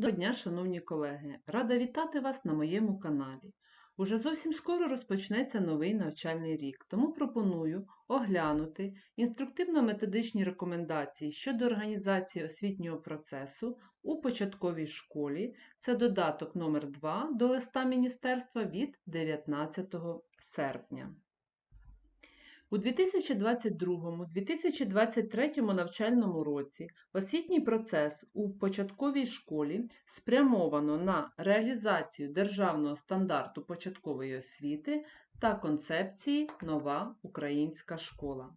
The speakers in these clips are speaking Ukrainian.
Доброго дня, шановні колеги! Рада вітати вас на моєму каналі. Уже зовсім скоро розпочнеться новий навчальний рік, тому пропоную оглянути інструктивно-методичні рекомендації щодо організації освітнього процесу у початковій школі. Це додаток номер 2 до листа Міністерства від 19 серпня. У 2022-2023 навчальному році освітній процес у початковій школі спрямовано на реалізацію державного стандарту початкової освіти та концепції Нова українська школа.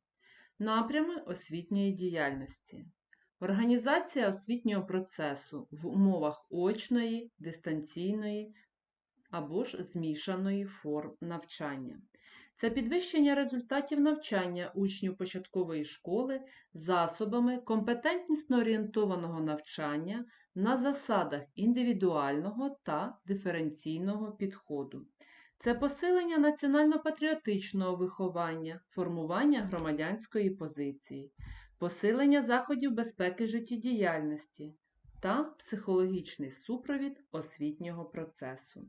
Напрями освітньої діяльності. Організація освітнього процесу в умовах очної, дистанційної або ж змішаної форм навчання. Це підвищення результатів навчання учнів початкової школи засобами компетентнісно орієнтованого навчання на засадах індивідуального та диференційного підходу. Це посилення національно-патріотичного виховання, формування громадянської позиції, посилення заходів безпеки життєдіяльності та психологічний супровід освітнього процесу.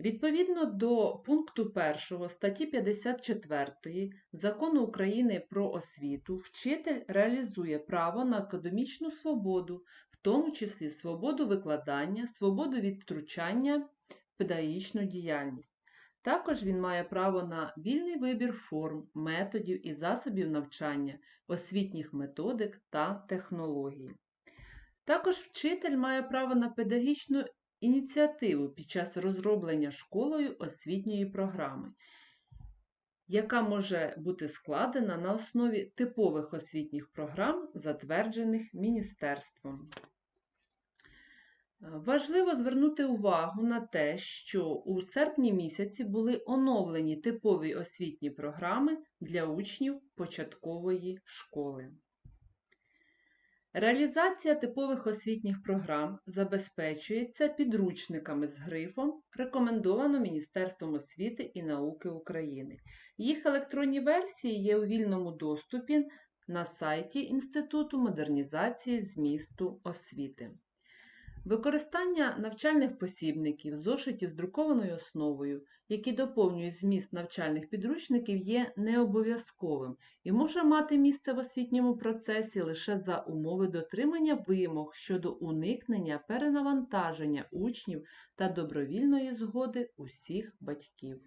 Відповідно до пункту 1 статті 54 Закону України про освіту, вчитель реалізує право на академічну свободу, в тому числі свободу викладання, свободу від втручання педагогічну діяльність. Також він має право на вільний вибір форм, методів і засобів навчання, освітніх методик та технологій. Також вчитель має право на педагогічну ініціативу під час розроблення школою освітньої програми, яка може бути складена на основі типових освітніх програм, затверджених міністерством. Важливо звернути увагу на те, що у серпні місяці були оновлені типові освітні програми для учнів початкової школи. Реалізація типових освітніх програм забезпечується підручниками з грифом, рекомендовано Міністерством освіти і науки України. Їх електронні версії є у вільному доступі на сайті Інституту модернізації змісту освіти. Використання навчальних посібників, зошитів з друкованою основою, які доповнюють зміст навчальних підручників, є необов'язковим і може мати місце в освітньому процесі лише за умови дотримання вимог щодо уникнення перенавантаження учнів та добровільної згоди усіх батьків.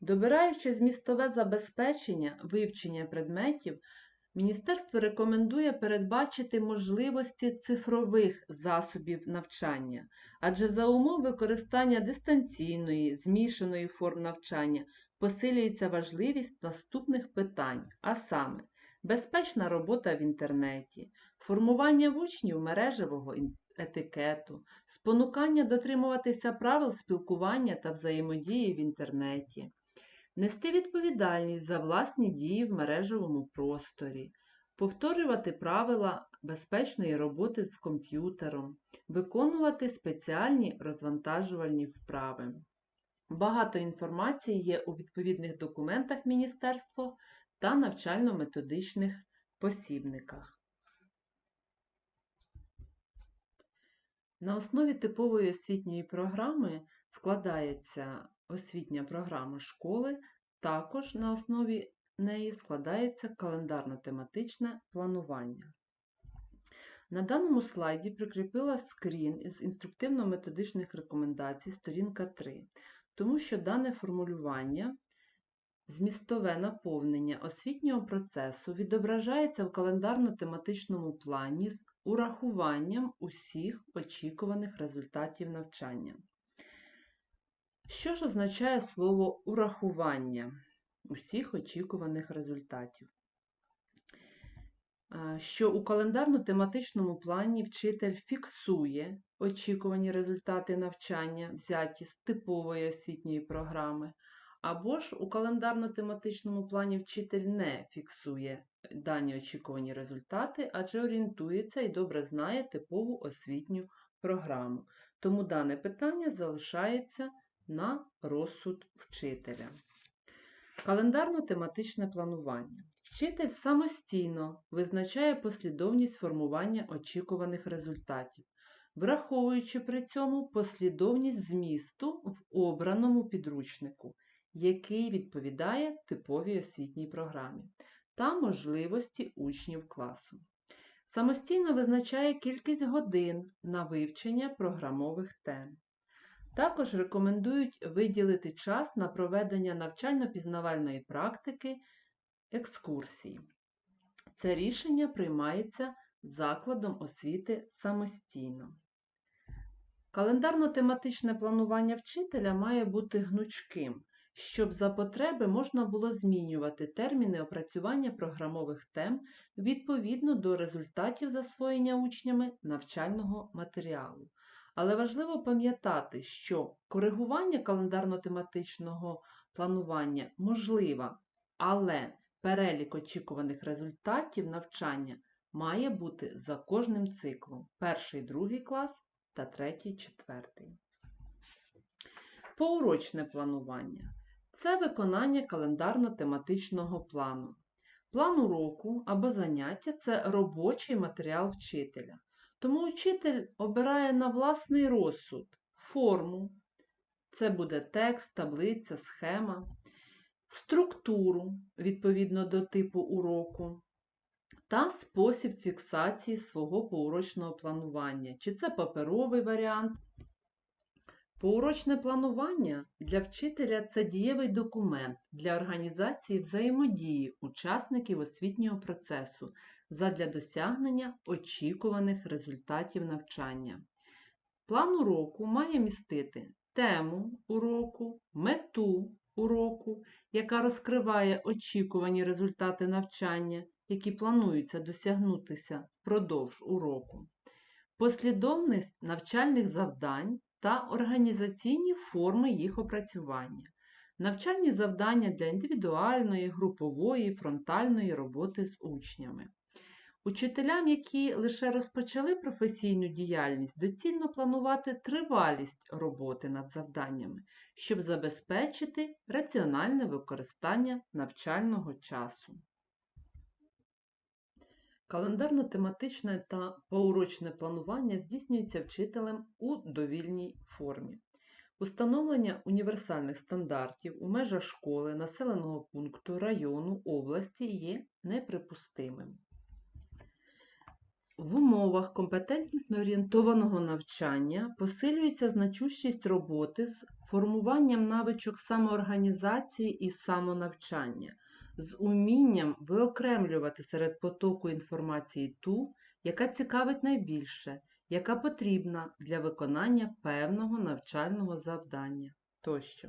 Добираючи змістове забезпечення вивчення предметів, Міністерство рекомендує передбачити можливості цифрових засобів навчання, адже за умов використання дистанційної, змішаної форм навчання посилюється важливість наступних питань, а саме безпечна робота в інтернеті, формування в учнів мережевого етикету, спонукання дотримуватися правил спілкування та взаємодії в інтернеті нести відповідальність за власні дії в мережевому просторі, повторювати правила безпечної роботи з комп'ютером, виконувати спеціальні розвантажувальні вправи. Багато інформації є у відповідних документах Міністерства та навчально-методичних посібниках. На основі типової освітньої програми складається освітня програма школи, також на основі неї складається календарно-тематичне планування. На даному слайді прикріпила скрін із інструктивно-методичних рекомендацій сторінка 3, тому що дане формулювання, змістове наповнення освітнього процесу відображається в календарно-тематичному плані з урахуванням усіх очікуваних результатів навчання. Що ж означає слово урахування усіх очікуваних результатів? Що у календарно-тематичному плані вчитель фіксує очікувані результати навчання, взяті з типової освітньої програми, або ж у календарно-тематичному плані вчитель не фіксує дані очікувані результати, адже орієнтується і добре знає типову освітню програму. Тому дане питання залишається на розсуд вчителя. Календарно-тематичне планування. Вчитель самостійно визначає послідовність формування очікуваних результатів, враховуючи при цьому послідовність змісту в обраному підручнику, який відповідає типовій освітній програмі, та можливості учнів класу. Самостійно визначає кількість годин на вивчення програмових тем. Також рекомендують виділити час на проведення навчально-пізнавальної практики екскурсії. Це рішення приймається закладом освіти самостійно. Календарно-тематичне планування вчителя має бути гнучким, щоб за потреби можна було змінювати терміни опрацювання програмових тем відповідно до результатів засвоєння учнями навчального матеріалу. Але важливо пам'ятати, що коригування календарно-тематичного планування можливе, але перелік очікуваних результатів навчання має бути за кожним циклом перший, другий клас та третій, четвертий. Поурочне планування це виконання календарно-тематичного плану. План уроку або заняття це робочий матеріал вчителя. Тому учитель обирає на власний розсуд форму, це буде текст, таблиця, схема, структуру відповідно до типу уроку та спосіб фіксації свого поурочного планування. Чи це паперовий варіант? Поурочне планування для вчителя це дієвий документ для організації взаємодії учасників освітнього процесу задля досягнення очікуваних результатів навчання. План уроку має містити тему уроку, мету уроку, яка розкриває очікувані результати навчання, які плануються досягнутися впродовж уроку, послідовність навчальних завдань та організаційні форми їх опрацювання, навчальні завдання для індивідуальної, групової, фронтальної роботи з учнями. Учителям, які лише розпочали професійну діяльність, доцільно планувати тривалість роботи над завданнями, щоб забезпечити раціональне використання навчального часу. Календарно-тематичне та поурочне планування здійснюється вчителем у довільній формі. Установлення універсальних стандартів у межах школи, населеного пункту, району, області є неприпустимим. В умовах компетентнісно орієнтованого навчання посилюється значущість роботи з формуванням навичок самоорганізації і самонавчання, з умінням виокремлювати серед потоку інформації ту, яка цікавить найбільше, яка потрібна для виконання певного навчального завдання тощо.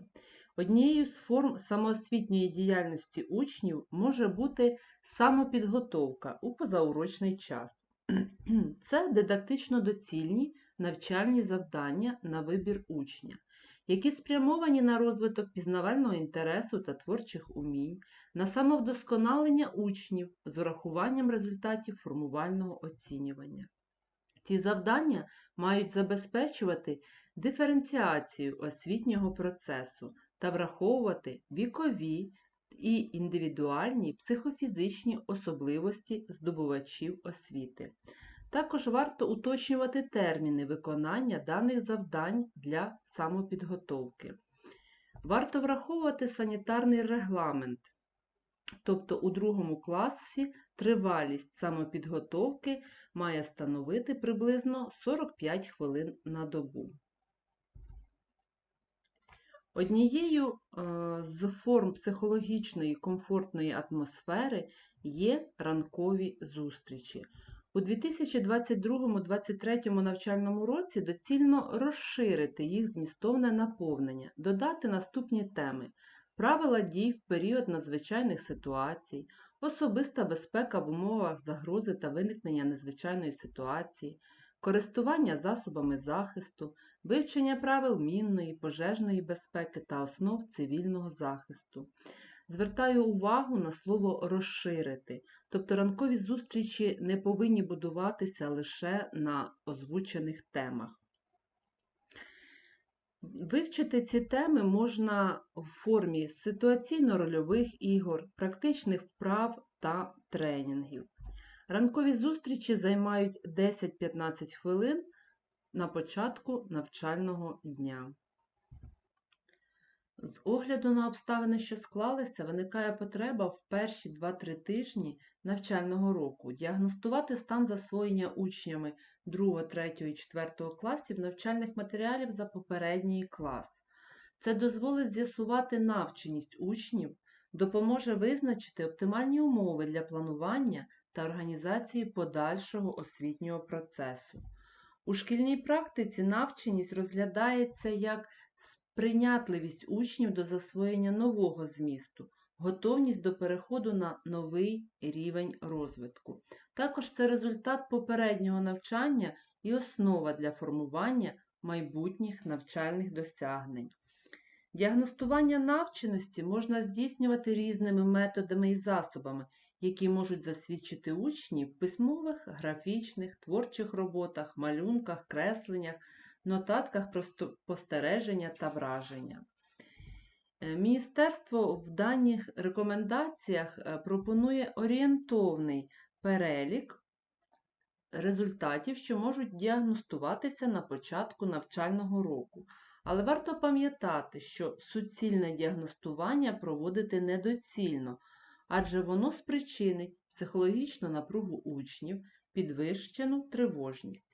Однією з форм самоосвітньої діяльності учнів може бути самопідготовка у позаурочний час. Це дидактично доцільні навчальні завдання на вибір учня, які спрямовані на розвиток пізнавального інтересу та творчих умінь, на самовдосконалення учнів з урахуванням результатів формувального оцінювання. Ці завдання мають забезпечувати диференціацію освітнього процесу та враховувати вікові і індивідуальні психофізичні особливості здобувачів освіти. Також варто уточнювати терміни виконання даних завдань для самопідготовки. Варто враховувати санітарний регламент, тобто у другому класі тривалість самопідготовки має становити приблизно 45 хвилин на добу. Однією е, з форм психологічної комфортної атмосфери є ранкові зустрічі. У 2022-2023 навчальному році доцільно розширити їх змістовне наповнення, додати наступні теми: правила дій в період надзвичайних ситуацій, особиста безпека в умовах загрози та виникнення незвичайної ситуації, користування засобами захисту, вивчення правил мінної, пожежної безпеки та основ цивільного захисту. Звертаю увагу на слово розширити, тобто ранкові зустрічі не повинні будуватися лише на озвучених темах. Вивчити ці теми можна в формі ситуаційно-рольових ігор, практичних вправ та тренінгів. Ранкові зустрічі займають 10-15 хвилин на початку навчального дня. З огляду на обставини, що склалися, виникає потреба в перші 2-3 тижні навчального року діагностувати стан засвоєння учнями 2, 3 і 4 класів навчальних матеріалів за попередній клас. Це дозволить з'ясувати навченість учнів, допоможе визначити оптимальні умови для планування та організації подальшого освітнього процесу. У шкільній практиці навченість розглядається як сприйнятливість учнів до засвоєння нового змісту, готовність до переходу на новий рівень розвитку. Також це результат попереднього навчання і основа для формування майбутніх навчальних досягнень. Діагностування навченості можна здійснювати різними методами і засобами, які можуть засвідчити учні в письмових, графічних, творчих роботах, малюнках, кресленнях, нотатках про спостереження та враження. Е, Міністерство в даних рекомендаціях е, пропонує орієнтовний перелік результатів, що можуть діагностуватися на початку навчального року. Але варто пам'ятати, що суцільне діагностування проводити недоцільно, адже воно спричинить психологічну напругу учнів, підвищену тривожність.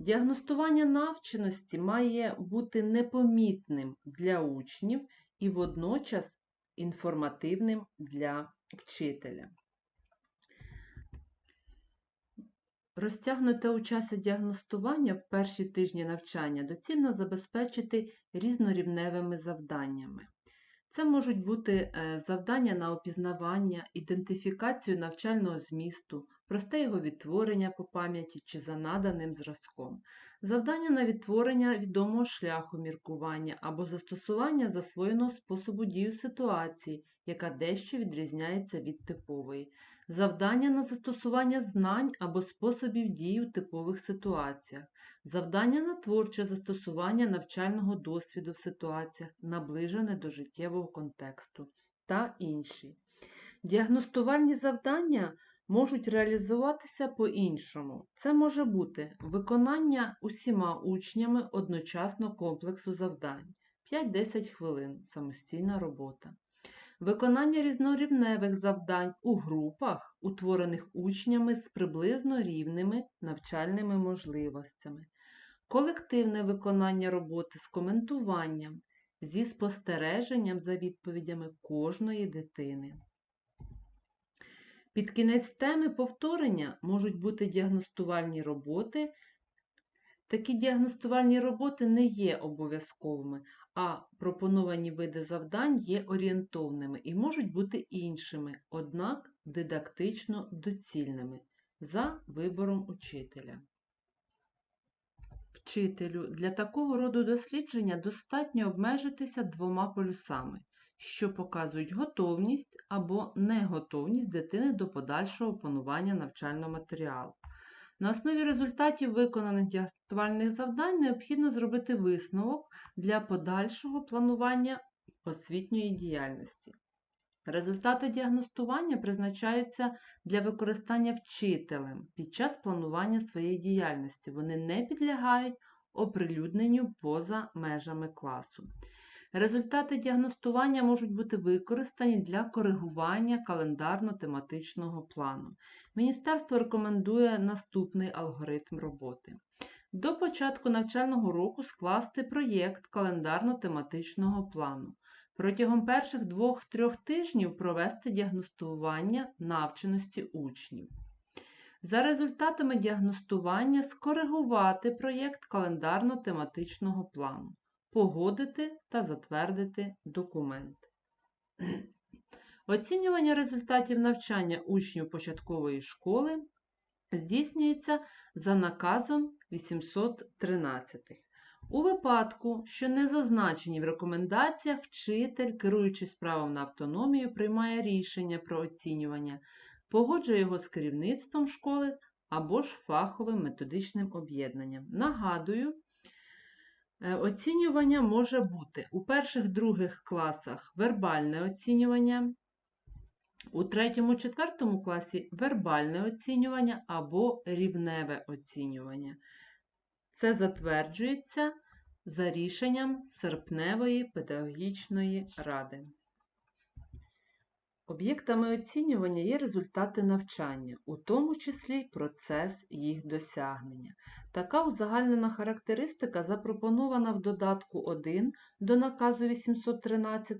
Діагностування навченості має бути непомітним для учнів і водночас інформативним для вчителя. Розтягнуте у часі діагностування в перші тижні навчання доцільно забезпечити різнорівневими завданнями. Це можуть бути е, завдання на опізнавання, ідентифікацію навчального змісту, просте його відтворення по пам'яті чи за наданим зразком, завдання на відтворення відомого шляху міркування або застосування засвоєного способу дію ситуації, яка дещо відрізняється від типової, завдання на застосування знань або способів дії у типових ситуаціях, завдання на творче застосування навчального досвіду в ситуаціях, наближене до життєвого контексту та інші. Діагностувальні завдання можуть реалізуватися по-іншому. Це може бути виконання усіма учнями одночасно комплексу завдань 5-10 хвилин самостійна робота. Виконання різнорівневих завдань у групах, утворених учнями з приблизно рівними навчальними можливостями, колективне виконання роботи з коментуванням, зі спостереженням за відповідями кожної дитини. Під кінець теми повторення можуть бути діагностувальні роботи. Такі діагностувальні роботи не є обов'язковими, а пропоновані види завдань є орієнтовними і можуть бути іншими, однак дидактично доцільними за вибором учителя. Вчителю для такого роду дослідження достатньо обмежитися двома полюсами що показують готовність або неготовність дитини до подальшого опанування навчального матеріалу. На основі результатів виконаних діагностувальних завдань необхідно зробити висновок для подальшого планування освітньої діяльності. Результати діагностування призначаються для використання вчителем під час планування своєї діяльності. Вони не підлягають оприлюдненню поза межами класу. Результати діагностування можуть бути використані для коригування календарно-тематичного плану. Міністерство рекомендує наступний алгоритм роботи. До початку навчального року скласти проєкт календарно-тематичного плану. Протягом перших 2-3 тижнів провести діагностування навченості учнів. За результатами діагностування скоригувати проєкт календарно-тематичного плану погодити та затвердити документ. Оцінювання результатів навчання учнів початкової школи здійснюється за наказом 813. У випадку, що не зазначені в рекомендаціях, вчитель, керуючись правом на автономію, приймає рішення про оцінювання, погоджує його з керівництвом школи або ж фаховим методичним об'єднанням. Нагадую, оцінювання може бути у перших-других класах вербальне оцінювання, У третьому-четвертому класі вербальне оцінювання або рівневе оцінювання. Це затверджується за рішенням серпневої педагогічної ради. Об'єктами оцінювання є результати навчання, у тому числі процес їх досягнення. Така узагальнена характеристика запропонована в додатку 1 до наказу 813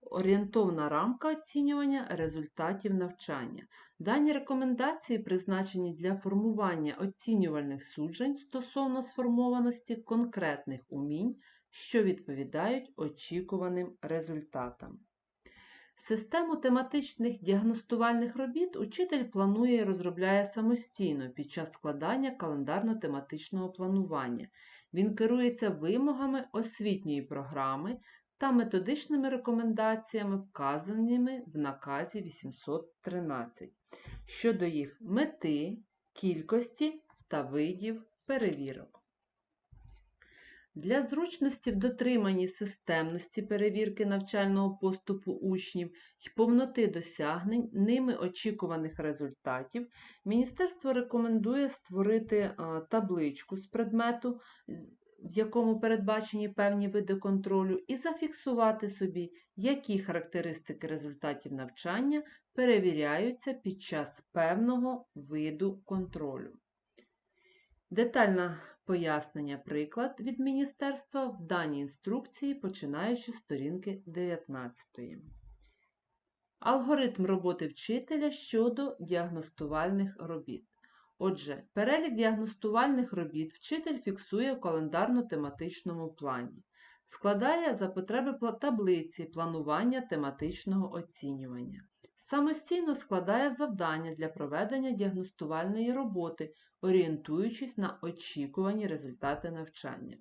орієнтовна рамка оцінювання результатів навчання. Дані рекомендації призначені для формування оцінювальних суджень стосовно сформованості конкретних умінь, що відповідають очікуваним результатам. Систему тематичних діагностувальних робіт учитель планує і розробляє самостійно під час складання календарно-тематичного планування. Він керується вимогами освітньої програми та методичними рекомендаціями, вказаними в наказі 813 щодо їх мети, кількості та видів перевірок. Для зручності в дотриманні системності перевірки навчального поступу учнів і повноти досягнень ними очікуваних результатів, Міністерство рекомендує створити табличку з предмету, в якому передбачені певні види контролю, і зафіксувати собі, які характеристики результатів навчання перевіряються під час певного виду контролю. Детальне пояснення приклад від міністерства в даній інструкції, починаючи з сторінки 19. Алгоритм роботи вчителя щодо діагностувальних робіт. Отже, перелік діагностувальних робіт вчитель фіксує у календарно-тематичному плані, складає за потреби таблиці планування тематичного оцінювання, самостійно складає завдання для проведення діагностувальної роботи, орієнтуючись на очікувані результати навчання.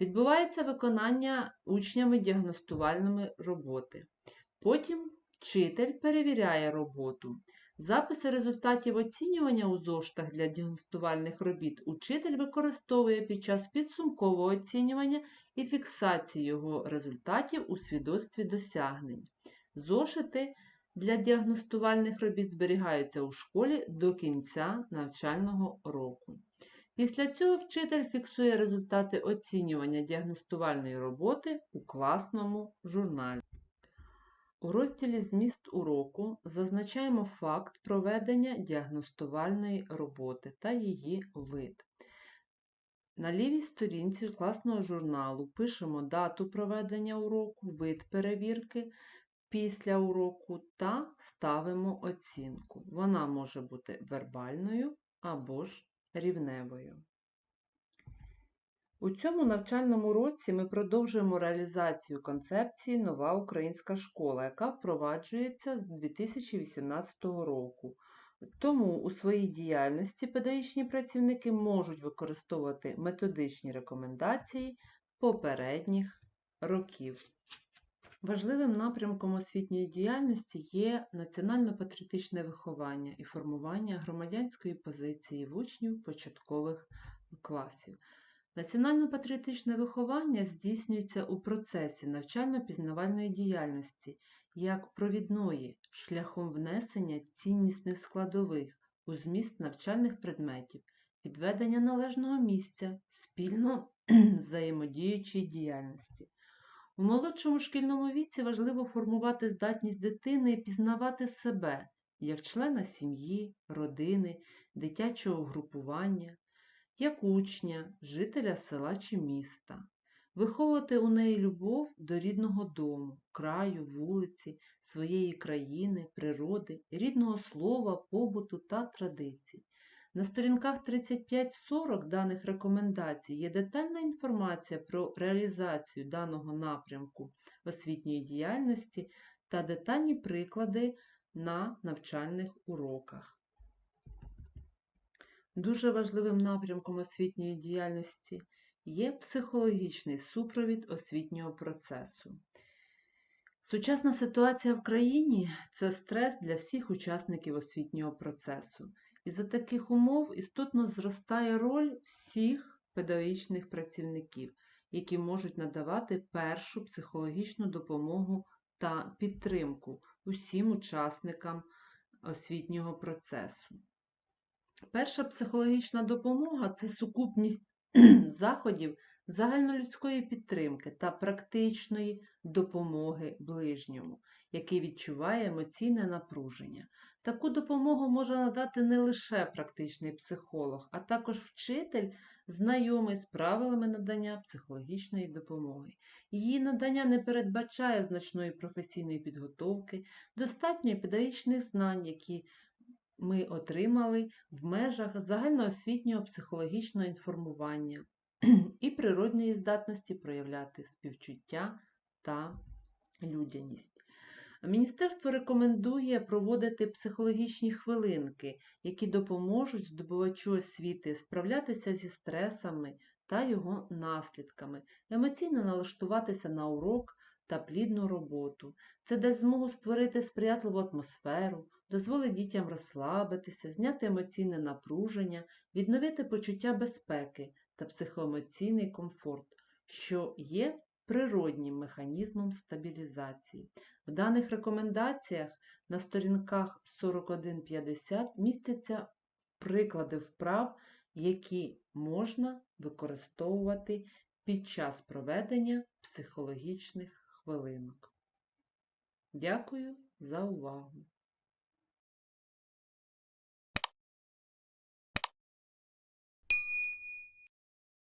Відбувається виконання учнями діагностувальної роботи. Потім вчитель перевіряє роботу. Записи результатів оцінювання у зоштах для діагностувальних робіт учитель використовує під час підсумкового оцінювання і фіксації його результатів у свідоцтві досягнень. Зошити для діагностувальних робіт зберігаються у школі до кінця навчального року. Після цього вчитель фіксує результати оцінювання діагностувальної роботи у класному журналі. У розділі Зміст уроку зазначаємо факт проведення діагностувальної роботи та її вид. На лівій сторінці класного журналу пишемо дату проведення уроку, вид перевірки після уроку та ставимо оцінку. Вона може бути вербальною або ж рівневою. У цьому навчальному році ми продовжуємо реалізацію концепції Нова українська школа, яка впроваджується з 2018 року. Тому у своїй діяльності педагогічні працівники можуть використовувати методичні рекомендації попередніх років. Важливим напрямком освітньої діяльності є національно-патріотичне виховання і формування громадянської позиції в учнів початкових класів. Національно-патріотичне виховання здійснюється у процесі навчально-пізнавальної діяльності як провідної шляхом внесення ціннісних складових у зміст навчальних предметів, відведення належного місця, спільно взаємодіючої діяльності. У молодшому шкільному віці важливо формувати здатність дитини пізнавати себе як члена сім'ї, родини, дитячого групування, як учня, жителя села чи міста, виховувати у неї любов до рідного дому, краю, вулиці, своєї країни, природи, рідного слова, побуту та традицій. На сторінках 35-40 даних рекомендацій є детальна інформація про реалізацію даного напрямку освітньої діяльності та детальні приклади на навчальних уроках. Дуже важливим напрямком освітньої діяльності є психологічний супровід освітнього процесу. Сучасна ситуація в країні це стрес для всіх учасників освітнього процесу. І за таких умов істотно зростає роль всіх педагогічних працівників, які можуть надавати першу психологічну допомогу та підтримку усім учасникам освітнього процесу. Перша психологічна допомога це сукупність заходів загальнолюдської підтримки та практичної допомоги ближньому, який відчуває емоційне напруження. Таку допомогу може надати не лише практичний психолог, а також вчитель, знайомий з правилами надання психологічної допомоги. Її надання не передбачає значної професійної підготовки, достатньо педагогічних знань, які ми отримали в межах загальноосвітнього психологічного інформування і природної здатності проявляти співчуття та людяність. Міністерство рекомендує проводити психологічні хвилинки, які допоможуть здобувачу освіти справлятися зі стресами та його наслідками, емоційно налаштуватися на урок та плідну роботу. Це дасть змогу створити сприятливу атмосферу, дозволить дітям розслабитися, зняти емоційне напруження, відновити почуття безпеки та психоемоційний комфорт, що є природнім механізмом стабілізації. В даних рекомендаціях на сторінках 41-50 містяться приклади вправ, які можна використовувати під час проведення психологічних хвилинок. Дякую за увагу!